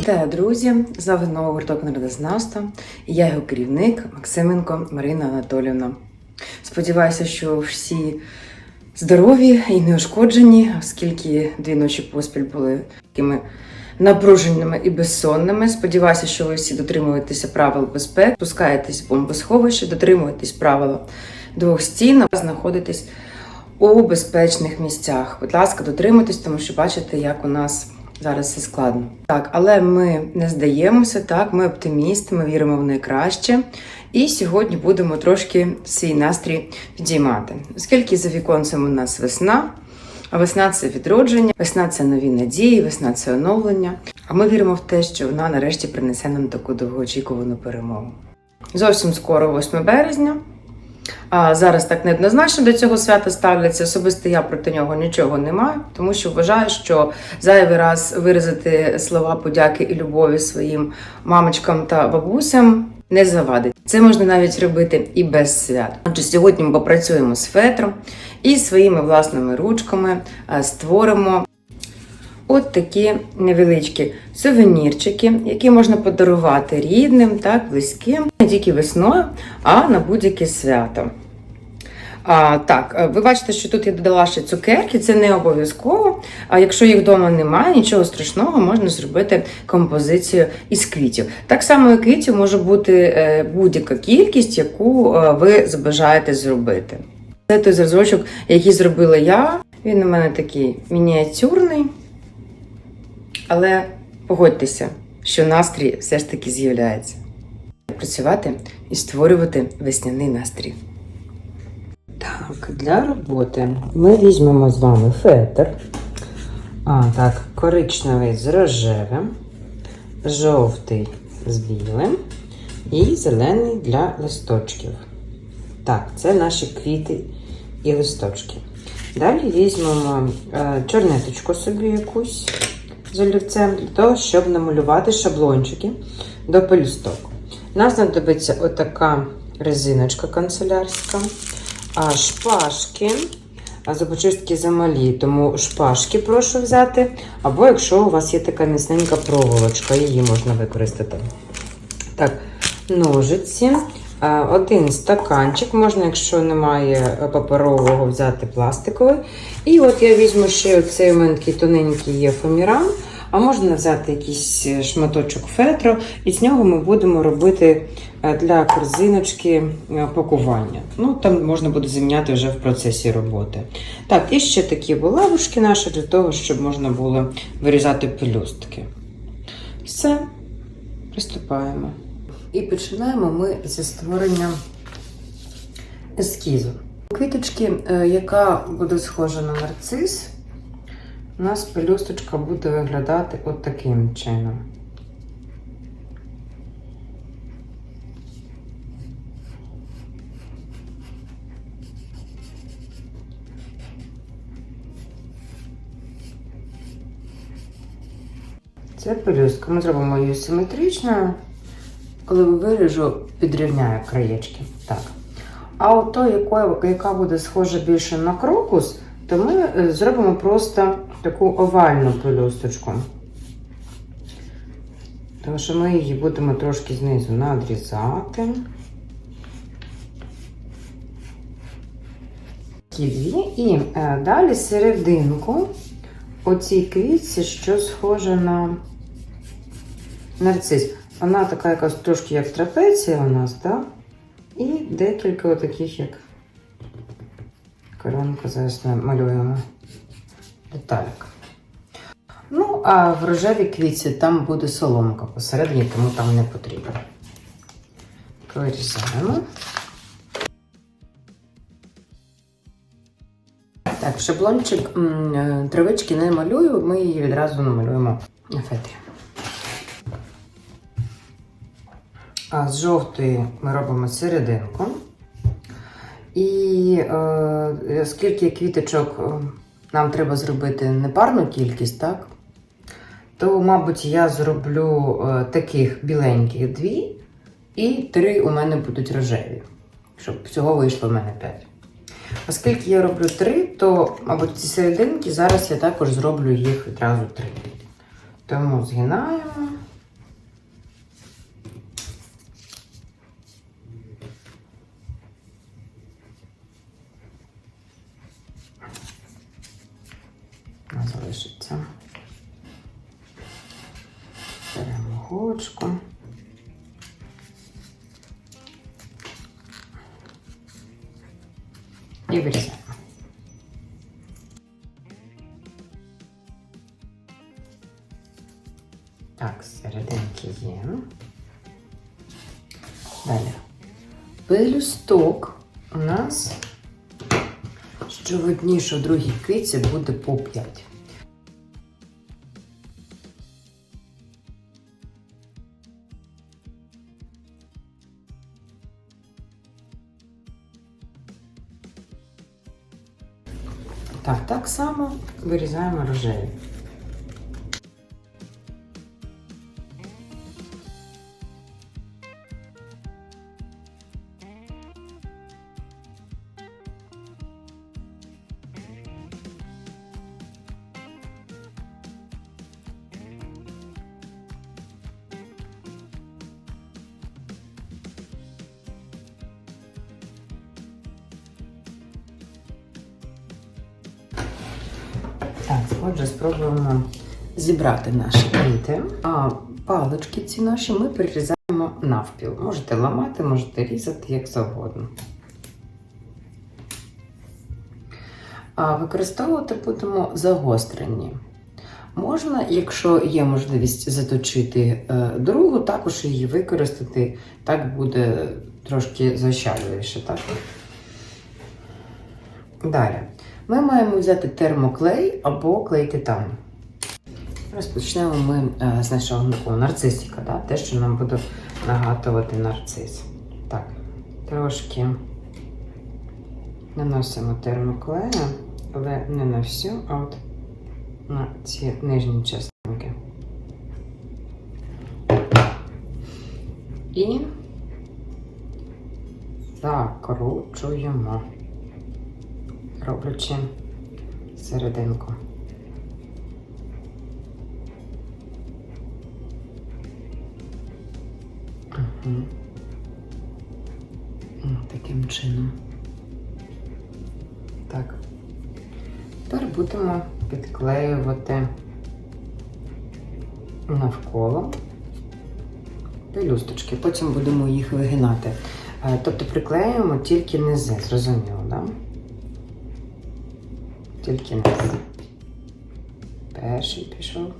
Вітаю, друзі! З вами знову гурток народознавства. І я його керівник Максименко Марина Анатолівна. Сподіваюся, що всі здорові і неушкоджені, оскільки дві ночі поспіль були такими напруженими і безсонними. Сподіваюся, що ви всі дотримуєтеся правил безпеки, спускаєтесь в бомбосховище, дотримуєтесь правила двох стін, знаходитесь у безпечних місцях. Будь ласка, дотримуйтесь, тому що бачите, як у нас зараз все складно. Так, але ми не здаємося, так, ми оптимісти, ми віримо в найкраще. І сьогодні будемо трошки свій настрій підіймати. Оскільки за віконцем у нас весна, а весна це відродження, весна це нові надії, весна це оновлення. А ми віримо в те, що вона нарешті принесе нам таку довгоочікувану перемогу. Зовсім скоро, 8 березня. А зараз так неоднозначно до цього свята ставляться. Особисто я проти нього нічого не маю, тому що вважаю, що зайвий раз виразити слова подяки і любові своїм мамочкам та бабусям не завадить. Це можна навіть робити і без свят. Отже, сьогодні ми попрацюємо з фетром і своїми власними ручками створимо. От такі невеличкі сувенірчики, які можна подарувати рідним, так, близьким, не тільки весною, а на будь-яке свято. А, так, е, ви бачите, що тут я додала ще цукерки, це не обов'язково. А якщо їх вдома немає, нічого страшного, можна зробити композицію із квітів. Так само і квітів може бути е, будь-яка кількість, яку е, ви забажаєте зробити. Це той зразочок, який зробила я. Він у мене такий мініатюрний. Але погодьтеся, що настрій все ж таки з'являється. Працювати і створювати весняний настрій. Так, для роботи ми візьмемо з вами фетр. А, так, коричневий з рожевим, жовтий з білим і зелений для листочків. Так, це наші квіти і листочки. Далі візьмемо е, чорнеточку собі якусь з олівцем для того, щоб намалювати шаблончики до пелюсток. Нам знадобиться отака резиночка канцелярська, а шпажки, а зубочистки замалі, тому шпажки прошу взяти. Або якщо у вас є така міцненька проволочка, її можна використати. Так, ножиці. Е, Один стаканчик, можна, якщо немає паперового, взяти пластиковий. І от я візьму ще мене такий тоненький є фоміран, а можна взяти якийсь шматочок фетру, і з нього ми будемо робити е, для корзиночки е, пакування. Ну, там можна буде заміняти вже в процесі роботи. Так, і ще такі булавушки наші для того, щоб можна було вирізати пелюстки. Все, приступаємо. І починаємо ми зі створення ескізу. Квіточки, е, яка буде схожа на нарцис, у нас пелюсточка буде виглядати от таким чином. Це пелюстка. Ми зробимо її симетричною. Коли виріжу, підрівняю краєчки. Так. А от то, яка буде схожа більше на крокус, то ми е, зробимо просто таку овальну пелюсточку. Тому що ми її будемо трошки знизу надрізати. Такі дві. І е, далі серединку оцій квітці, що схоже на нарцис. Вона така якась трошки як трапеція у нас, так? І декілька таких, як коронка, зараз малюємо детальок. Ну, а в рожевій квітці там буде соломка посередині, тому там не потрібно. Вирізаємо. Так, шаблончик е, травички не малюю, ми її відразу намалюємо на фетрі. А з жовтої ми робимо серединку. І е, оскільки квіточок е, нам треба зробити непарну кількість, так? То, мабуть, я зроблю е, таких біленьких дві, і три у мене будуть рожеві. Щоб всього вийшло в мене п'ять. Оскільки я роблю три, то, мабуть, ці серединки зараз я також зроблю їх відразу три. Тому згинаємо. Ручку. І вирізаємо. Так, серединки є. Далі. Пелюсток у нас що в одній, що в другій киці буде по 5. Само вирізаємо рожеві. Зібрати наші квіти. А палички ці наші ми перерізаємо навпіл. Можете ламати, можете різати як завгодно. А використовувати будемо загострені. Можна, якщо є можливість заточити е, другу, також її використати. Так буде трошки защадливіше. Так? Далі. Ми маємо взяти термоклей або клей титану. Розпочнемо ми е, з нашого такого нарцисика, да? те, що нам буде нагадувати нарцис. Так, трошки наносимо термоклею, але не на всю, а от на ці нижні частинки. І закручуємо роблячи серединку. Таким чином. Так. Тепер будемо підклеювати навколо пелюсточки. Потім будемо їх вигинати. Е, Тобто приклеюємо тільки низи, зрозуміло, так? Да? Тільки низ. Перший пішов.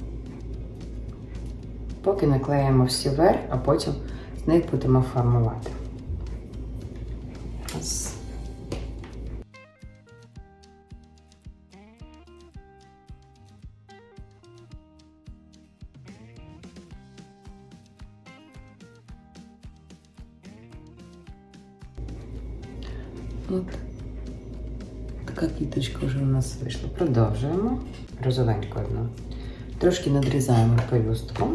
Поки наклеїмо всі вверх, а потім з них будемо формувати. От. Така квіточка вже у нас вийшла. Продовжуємо. Розовеньку одну. Трошки надрізаємо пелюстку.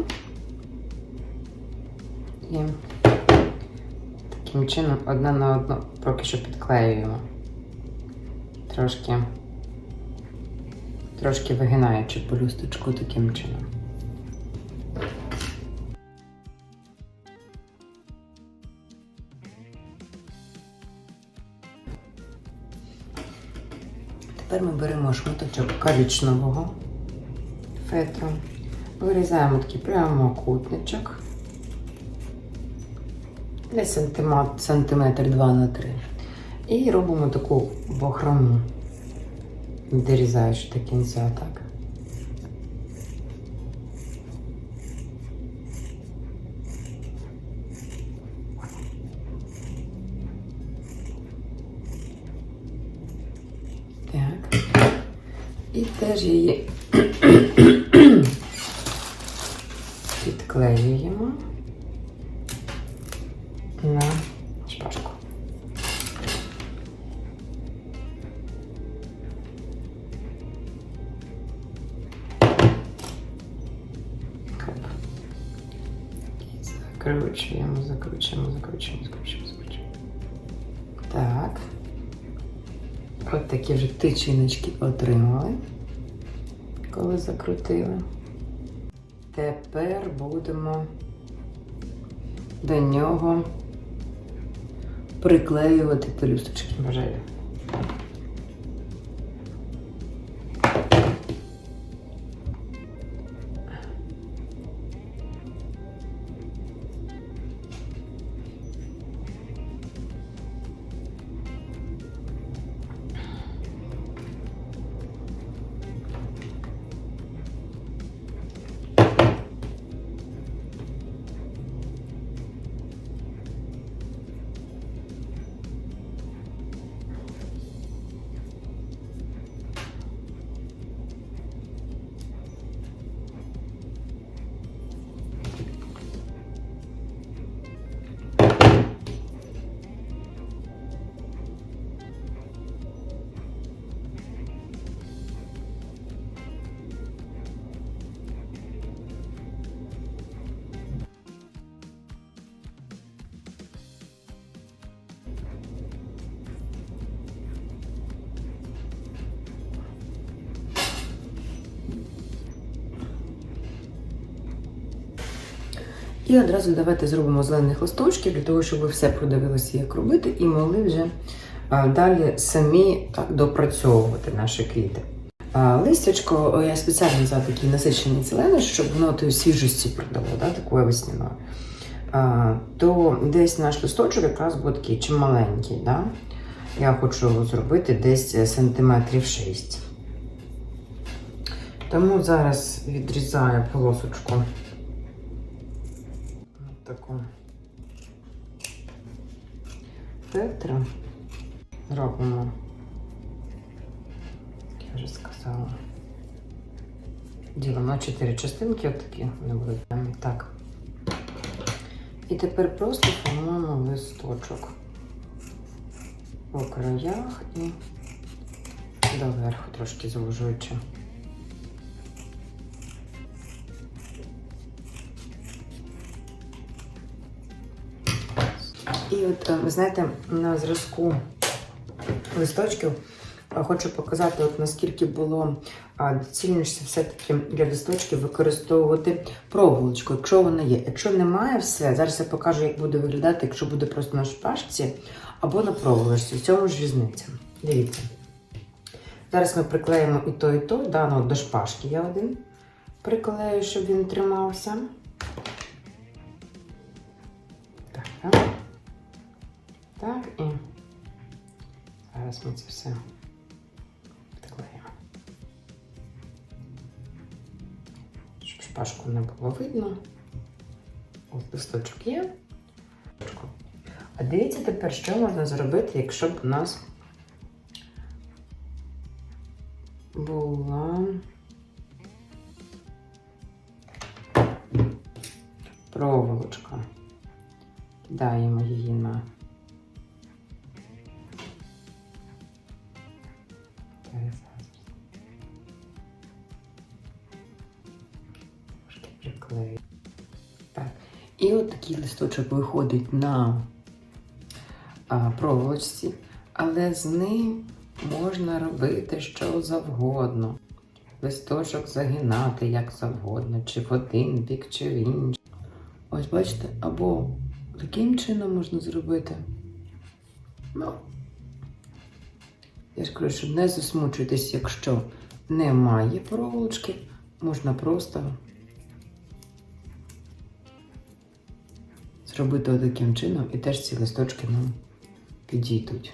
Таким чином одна на одну поки що підклеюємо. Трошки, трошки вигинаючи пелюсточку таким чином. Тепер ми беремо шматочок коричневого фетру, вирізаємо такий прямокутничок, десь сантиметр, сантиметр 2 на 3. І робимо таку бахрому, дорізаючи до кінця так. Так. І теж її закручуємо, закручуємо, закручуємо, закручуємо, закручуємо. Так. От такі вже тичиночки отримали, коли закрутили. Тепер будемо до нього приклеювати пелюсточки бажаю. І одразу давайте зробимо зелених листочків для того, щоб ви все продивилися, як робити, і могли вже далі самі так допрацьовувати наші квіти. Листячко я спеціально взяла такий насичений зелений, щоб воно тої свіжості придало, да, такої весняної. То десь наш листочок якраз буде такий чималенький. Да? Я хочу зробити десь е, сантиметрів 6. Тому зараз відрізаю полосочку. Таку фетра. Робимо, як я вже сказала. Ділимо 4 частинки, отакі вони будуть так. І тепер просто формуємо листочок по краях і доверху трошки звужуючи. І от, е, ви знаєте, на зразку листочків е, хочу показати, от наскільки було доцільніше все-таки для листочків використовувати проволочку, якщо вона є. Якщо немає все, зараз я покажу, як буде виглядати, якщо буде просто на шпажці або на проволочці. В цьому ж різниця. Дивіться. Зараз ми приклеїмо і то, і то. Да, ну, до шпажки я один приклею, щоб він тримався. Все приклеїмо. Щоб шпажку не було видно. От листочок є. А дивіться тепер, що можна зробити, якщо б у нас була проволочка. Кидаємо її на такий листочок виходить на проволочці, але з ним можна робити що завгодно. Листочок загинати як завгодно, чи в один бік, чи в інший. Ось бачите, або таким чином можна зробити. Ну, я ж кажу, що не засмучуйтесь, якщо немає проволочки, можна просто зробити отаким чином і теж ці листочки нам підійдуть.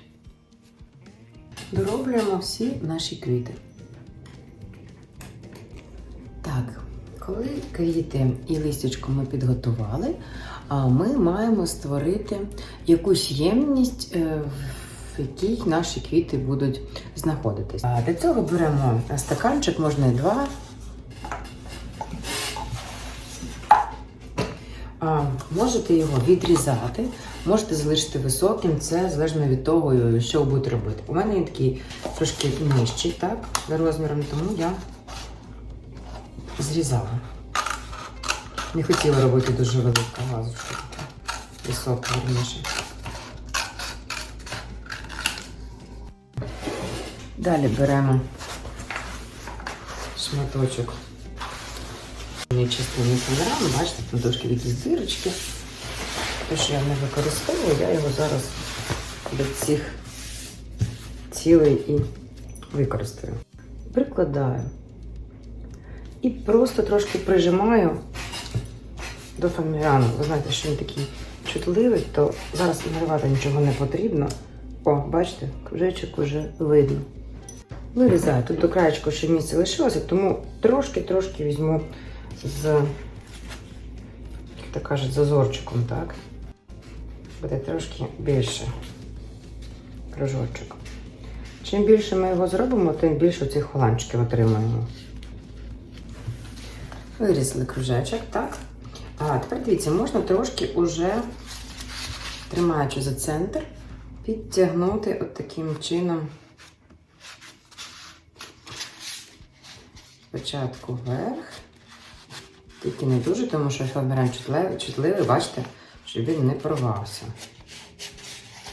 Дороблюємо всі наші квіти. Так, коли квіти і листячко ми підготували, ми маємо створити якусь ємність, е, в якій наші квіти будуть знаходитись. Для цього беремо стаканчик, можна і два. Можете його відрізати, можете залишити високим, це залежно від того, що ви будете робити. У мене він такий трошки нижчий, так, за розміром, тому я зрізала. Не хотіла робити дуже велику вазочку, таку високу, верніше. Далі беремо шматочок Частини забираємо, бачите, там трошки якісь дирочки. Те, що я не використовую, я його зараз до цих цілей і використаю. Прикладаю. І просто трошки прижимаю до фаміляну. Ви знаєте, що він такий чутливий, то зараз наривати нічого не потрібно. О, бачите, кружечок уже видно. Вирізаю. Тут до краєчку ще місце лишилося, тому трошки-трошки візьму з, то кажуть, зазорчиком, так? Буде трошки більше кружочок. Чим більше ми його зробимо, тим більше цих холанчиків отримаємо. Вирізали кружечок, так? А тепер дивіться, можна трошки уже, тримаючи за центр, підтягнути от таким чином. Спочатку вверх. Тільки не дуже, тому що фаберен чутливий, чутливий, бачите, щоб він не порвався.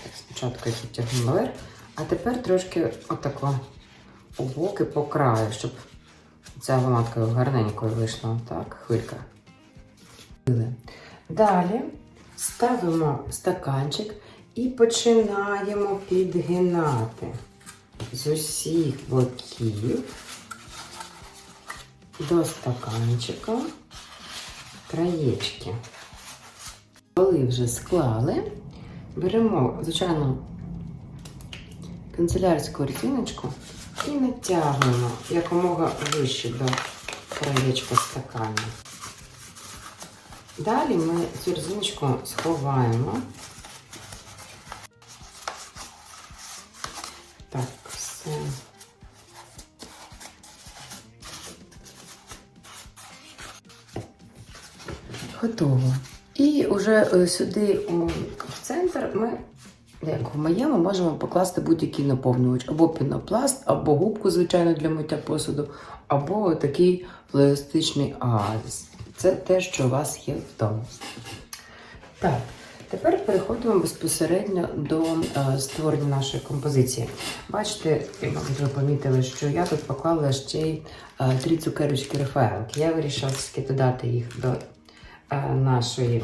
Так, спочатку я підтягнула вверх, а тепер трошки отако у боки по краю, щоб ця вона гарненькою вийшла. Так, хвилька. Далі ставимо стаканчик і починаємо підгинати з усіх боків до стаканчика краєчки. Коли вже склали, беремо, звичайно, канцелярську резиночку і натягуємо якомога вище до краєчка стакану. Далі ми цю резиночку сховаємо. Так, все. Готово. І вже е, сюди в центр ми, як в моєму, можемо покласти будь-який наповнювач. Або пінопласт, або губку, звичайно, для миття посуду, або такий пластичний оазис. Це те, що у вас є вдома. Так, тепер переходимо безпосередньо до е, створення нашої композиції. Бачите, ви помітили, що я тут поклала ще й е, три цукерочки Рафаелки. Я вирішила додати їх до нашої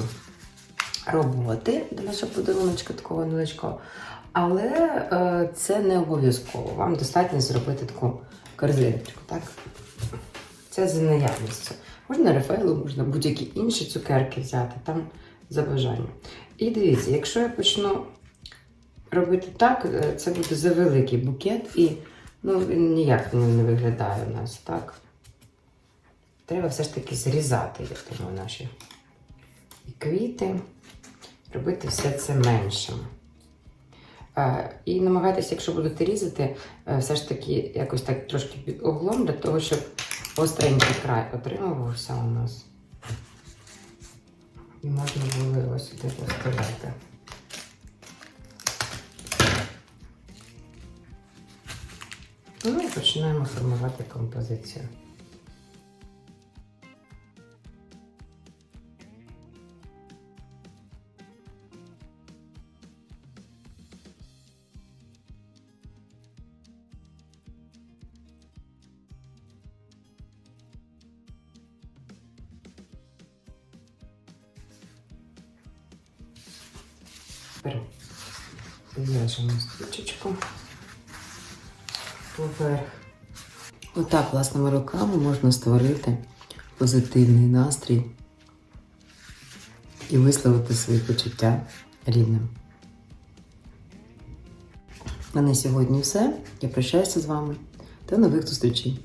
роботи, до нашого подаруночка такого невеличкого. Але е, це не обов'язково. Вам достатньо зробити таку корзиночку, так? Це за наявністю. Можна Рафаелу, можна будь-які інші цукерки взяти там за бажанням. І дивіться, якщо я почну робити так, е, це буде за великий букет, і ну, він ніяк не, виглядає у нас так. Треба все ж таки зрізати, я думаю, наші квіти, робити все це меншим. Е, І намагайтеся, якщо будете різати, е, все ж таки якось так трошки під углом, для того, щоб остренький край отримувався у нас. І можна було його сюди поставити. Ну і починаємо формувати композицію. В'яжемо стрічечку поверх. Отак власними руками можна створити позитивний настрій і висловити свої почуття рідним. А на сьогодні все. Я прощаюся з вами. До нових зустрічей!